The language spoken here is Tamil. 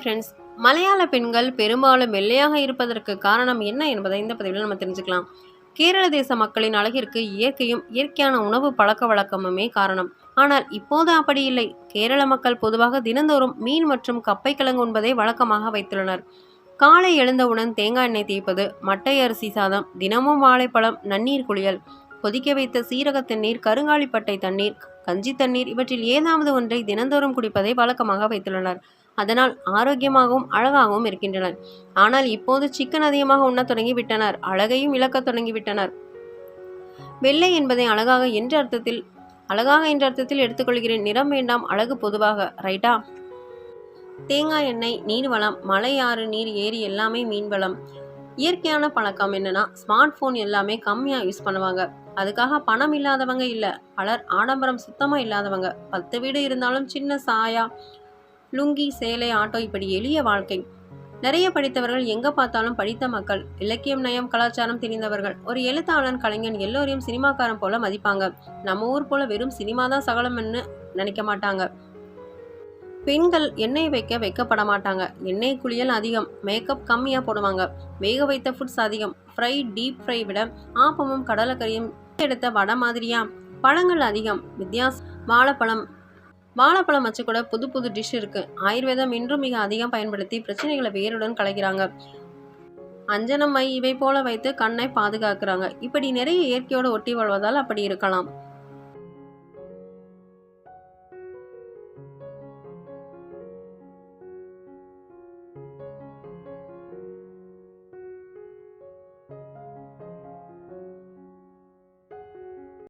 ஹாய் ஃப்ரெண்ட்ஸ் மலையாள பெண்கள் பெரும்பாலும் வெள்ளையாக இருப்பதற்கு காரணம் என்ன என்பதை இந்த பதிவில் நம்ம தெரிஞ்சுக்கலாம். கேரள தேச மக்களின் அழகிற்கு இயற்கையும் இயற்கையான உணவு பழக்க வழக்கமுமே காரணம். ஆனால் இப்போது அப்படி இல்லை. கேரள மக்கள் பொதுவாக தினந்தோறும் மீன் மற்றும் கப்பை கிழங்கு உண்பதை வழக்கமாக வைத்துள்ளனர். காலை எழுந்தவுடன் தேங்காய் எண்ணெய் தேய்ப்பது மட்டை அரிசி சாதம் தினமும் வாழைப்பழம் நன்னீர் குளியல் கொதிக்க வைத்த சீரக தண்ணீர் கருங்காலிப்பட்டை தண்ணீர் கஞ்சி தண்ணீர் இவற்றில் ஏதாவது ஒன்றை தினந்தோறும் குடிப்பதை வழக்கமாக வைத்துள்ளனர். அதனால் ஆரோக்கியமாகவும் அழகாகவும் இருக்கின்றனர். ஆனால் இப்போது சிக்கன் அதிகமாக உண்ணத் தொடங்கிவிட்டனர். அழகையும் இழக்கத் தொடங்கிவிட்டனர். வெள்ளை என்பதை அழகாக என்ற அர்த்தத்தில் அழகாக என்ற அர்த்தத்தில் எடுத்துக்கொள்கிறேன். நிறம் வேண்டாம் அழகு பொதுவாக. ரைட்டா? தேங்காய் எண்ணெய் நீர்வளம் மலை ஆறு நீர் ஏரி எல்லாமே மீன் வளம் இயற்கையான பழக்கம் என்னன்னா ஸ்மார்ட் ஃபோன் எல்லாமே கம்மியாக யூஸ் பண்ணுவாங்க. அதுக்காக பணம் இல்லாதவங்க இல்லை. பலர் ஆடம்பரம் சுத்தமாக இல்லாதவங்க. பத்து வீடு இருந்தாலும் சின்ன சாயா லுங்கி சேலை ஆட்டோ இப்படி எளிய வாழ்க்கை. நிறைய படித்தவர்கள் எங்க பார்த்தாலும் படித்த மக்கள் இலக்கியம் நயம் கலாச்சாரம் தெரிந்தவர்கள். ஒரு எழுத்தாளன் கலைஞன் எல்லோரையும் சினிமாக்காரன் போல மதிப்பாங்க. நம்ம ஊர் போல வெறும் சினிமா தான் சகலம்னு நினைக்க மாட்டாங்க. பெண்கள் எண்ணெய் வைக்க வைக்கப்பட மாட்டாங்க. எண்ணெய் குளியல் அதிகம் மேக்கப் கம்மியாக போடுவாங்க. வேக வைத்த ஃபுட்ஸ் அதிகம் ஃப்ரை டீப் ஃப்ரை விட ஆப்பமும் கடலக்கறியும் எடுத்த வடை மாதிரியா? பழங்கள் அதிகம் வித்தியாச வாழைப்பழம் வாழைப்பழம் வச்சு கூட புது புது டிஷ் இருக்கு. ஆயுர்வேதம் இன்றும் மிக அதிகம் பயன்படுத்தி பிரச்சனைகளை வேருடன் கலைக்கிறாங்க அஞ்சனம் மை இவை போல வைத்து கண்ணை பாதுகாக்கிறாங்க. இப்படி நிறைய இயற்கையோடு ஒட்டி வாழ்வதால் அப்படி இருக்கலாம்.